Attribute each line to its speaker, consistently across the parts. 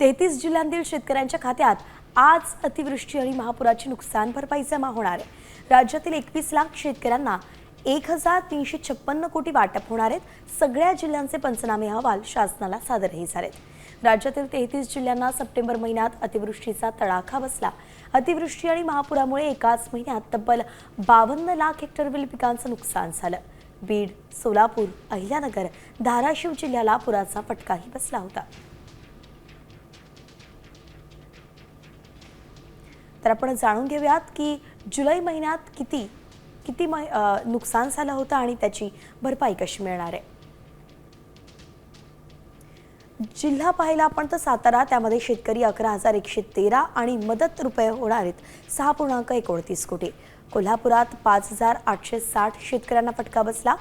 Speaker 1: तेहतीस जिल्ह्यांतील शेतकऱ्यांच्या खात्यात आज अतिवृष्टी आणि महापुराची नुकसान भरपाई जमा होणार आहे. राज्यातील एकवीस लाख शेतकऱ्यांना एक हजार तीनशे छप्पन्न कोटी वाटप होणार आहेत. सगळ्या जिल्ह्यांचे पंचनामे अहवाल शासनाला सादरही झालेत. राज्यातील तेहतीस जिल्ह्यांना सप्टेंबर महिन्यात अतिवृष्टीचा तडाखा बसला. अतिवृष्टी आणि महापुरामुळे एकाच महिन्यात तब्बल बावन्न लाख हेक्टरवरील पिकांचं नुकसान झालं. बीड सोलापूर अहिल्यानगर धाराशिव जिल्ह्याला पुराचा फटकाही बसला होता. तर आपण जाणून घेऊयात की जुलै महिन्यात किती किती मै- नुकसान झालं होतं आणि त्याची भरपाई कशी मिळणार आहे? जिल्हा पाहिला आपण तर सातारा त्यामध्ये शेतकरी अकरा हजार एकशे तेरा आणि मदत रुपये होणार आहेत सहा पूर्णांक एकोणतीस कोटी. कोल्हापुरात पाच हजार आठशे साठ शेतकऱ्यांना फटका बसला.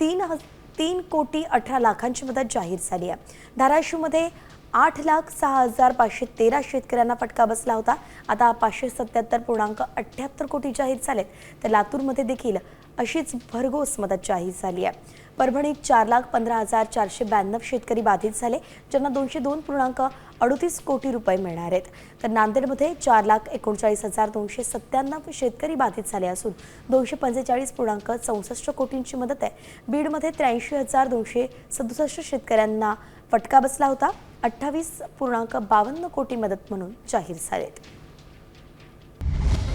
Speaker 1: तीन ह तीन कोटी अठरा लाखांची मदत जाहीर झाली आहे. धाराशिवमध्ये आठ लाख सहा हजार पाचशे तेरा शेतकऱ्यांना फटका बसला होता. आता पाचशे सत्याहत्तर पूर्णांक अठ्ठ्याहत्तर कोटी जाहीर झालेत. तर लातूरमध्ये देखील अशीच भरघोस मदत जाहीर झाली आहे. परभणीत चार लाख पंधरा हजार चारशे ब्याण्णव शेतकरी बाधित झाले ज्यांना दोनशे दोन पूर्णांक अडतीस कोटी रुपये मिळणार आहेत. तर नांदेडमध्ये चार लाख एकोणचाळीस हजार दोनशे सत्त्याण्णव शेतकरी बाधित झाले असून दोनशे पंचेचाळीस पूर्णांक चौसष्ट कोटींची मदत आहे. बीडमध्ये त्र्याऐंशी हजार दोनशे सदुसष्ट शेतकऱ्यांना फटका बसला होता. अठ्ठावीस पूर्णांक बावन्न कोटी मदत म्हणून जाहीर झालेत.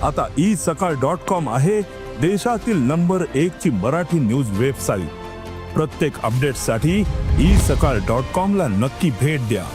Speaker 2: आता ई सकाळ डॉट कॉम आहे देशातील नंबर एक ची मराठी न्यूज वेबसाईट. प्रत्येक अपडेटसाठी ई सकाळ डॉट कॉम ला नक्की भेट द्या.